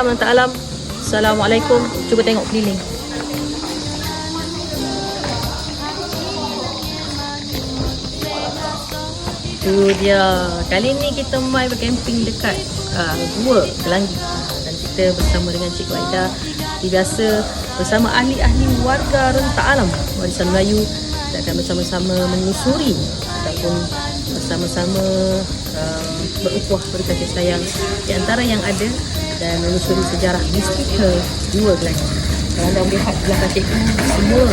Salam tak alam. Assalamualaikum. Cuba tengok keliling. Tu dia. Kali ni kita mai bercamping dekat uh, Gua Kelangi. Uh, dan kita bersama dengan Cikgu Aida. Biasa bersama ahli-ahli warga rentak alam warisan Melayu kita akan bersama-sama menyusuri ataupun bersama-sama um, berukhuwah berkasih sayang di antara yang ada dan menyusuri sejarah mistika Gua Kelangi. Kalau anda melihat belakang cikgu, semua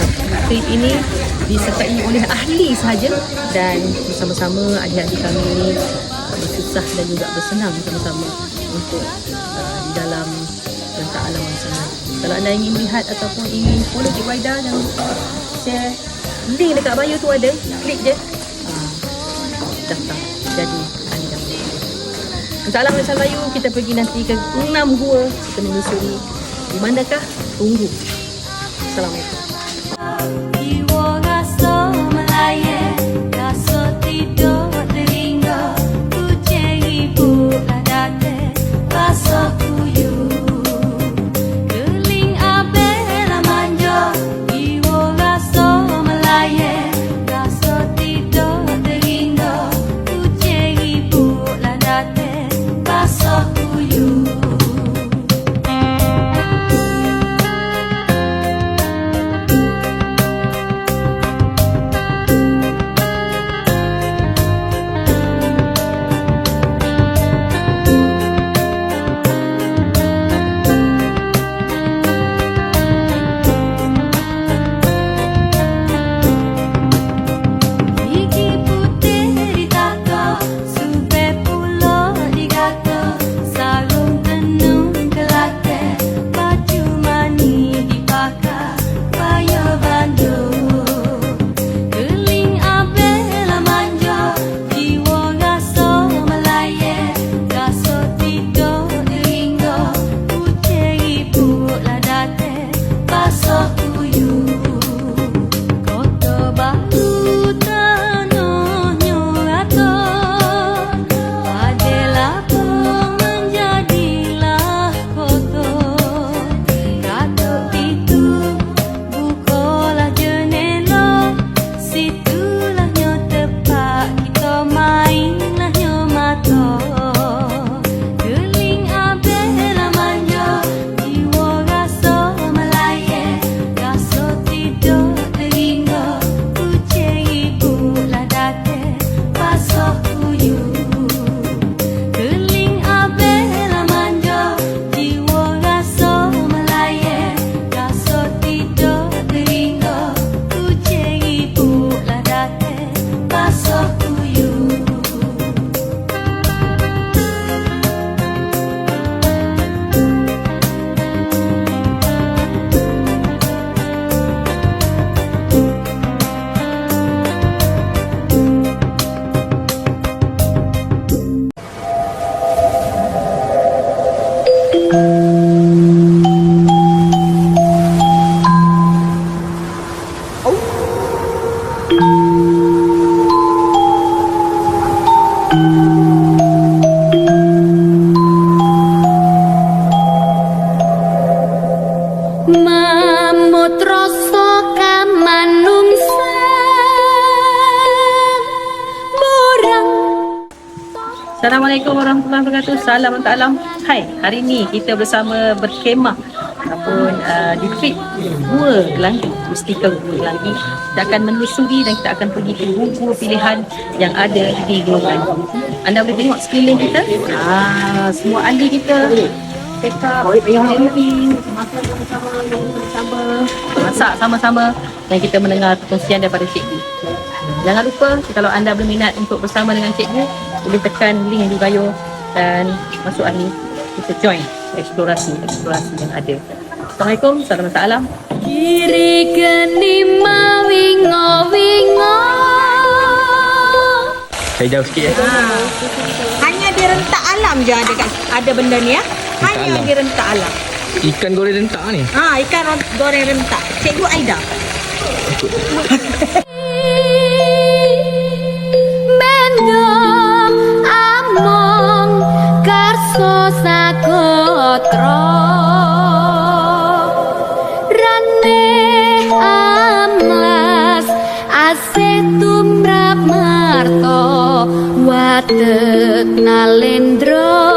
trip ini disertai oleh ahli sahaja dan bersama-sama adik-adik kami ini uh, bersusah dan juga bersenang bersama-sama untuk uh, di dalam rentak alam sana. Kalau anda ingin melihat ataupun ingin follow Cik Waida lupa share link dekat bio tu ada, klik je. Uh, daftar. Alam Malaysia Melayu, kita pergi nanti ke enam gua kita menyusuri di manakah? Tunggu. Assalamualaikum. Assalamualaikum warahmatullahi wabarakatuh. Salam untuk alam. Hai, hari ni kita bersama berkemah ataupun uh, di Gua Kelangi, Mustika Gua Kelangi. Kita akan menelusuri dan kita akan pergi ke gua pilihan yang ada di Gua Kelangi. Anda boleh tengok sekeliling kita. Ah, semua ahli kita Sama-sama, masak sama-sama dan kita mendengar perkongsian daripada cikgu. Jangan lupa kalau anda berminat untuk bersama dengan cikgu, boleh tekan link di bio dan masuk ahli kita join eksplorasi-eksplorasi yang ada. Assalamualaikum, salam salam. Kiri kenima wingo wingo Saya jauh sikit ya. Hanya di rentak alam je ada ada benda ni ya rentak Hanya lagi rentak lah. Ikan goreng rentak ni? Ha, ikan goreng rentak. Cikgu Aida. Bendo among Kerso sakotro Tetap nalendro watet nalendro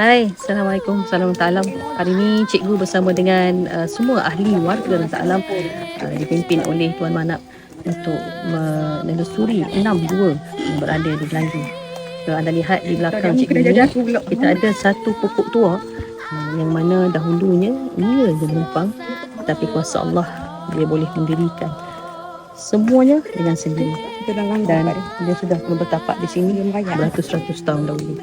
Hai, Assalamualaikum, Salam Ta'alam Hari ini cikgu bersama dengan uh, semua ahli warga dan Ta'alam uh, Dipimpin oleh Tuan Manap Untuk menelusuri enam gua yang berada di Gelanggi Kalau anda lihat di belakang cikgu ni Kita ada satu pokok tua uh, Yang mana dahulunya ia je menumpang Tapi kuasa Allah dia boleh mendirikan Semuanya dengan sendiri. Dan dia sudah bertapak di sini beratus-ratus tahun dahulu.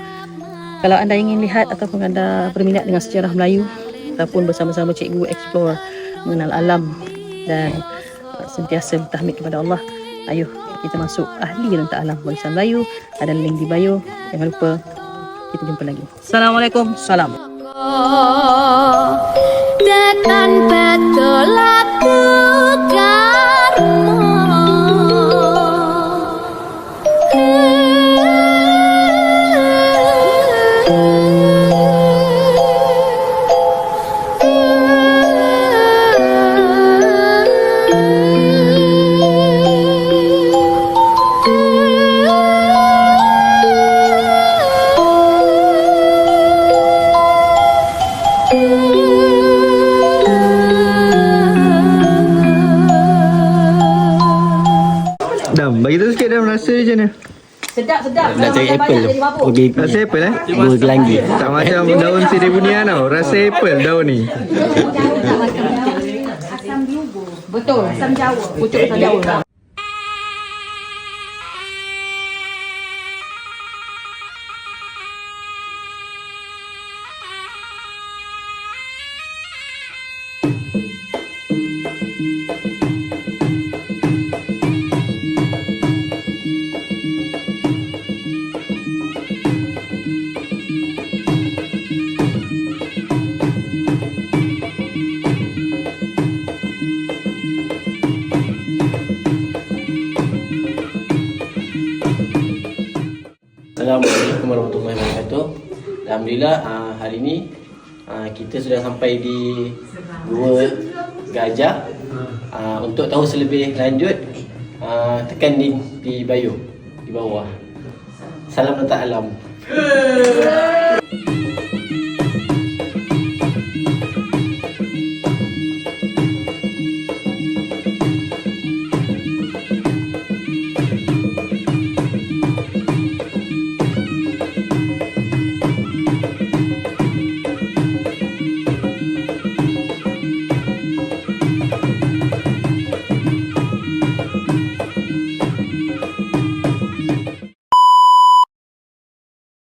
Kalau anda ingin lihat ataupun anda berminat dengan sejarah Melayu ataupun bersama-sama cikgu explore mengenal alam dan uh, sentiasa bertahmid kepada Allah, ayuh kita masuk ahli rentak alam warisan Melayu ada link di bio. Jangan lupa kita jumpa lagi. Assalamualaikum. Salam. Datan betul Nak cari apple tu Okey Rasa apple eh? Gua gelanggi Tak macam daun siribunian tau. Rasa apple daun ni. Betul. Asam Jawa. Pucuk asam Jawa. Alhamdulillah uh, hari ini uh, kita sudah sampai di Gua Gajah uh, Untuk tahu selebih lanjut uh, Tekan link di bio Di bawah. Salam letak alam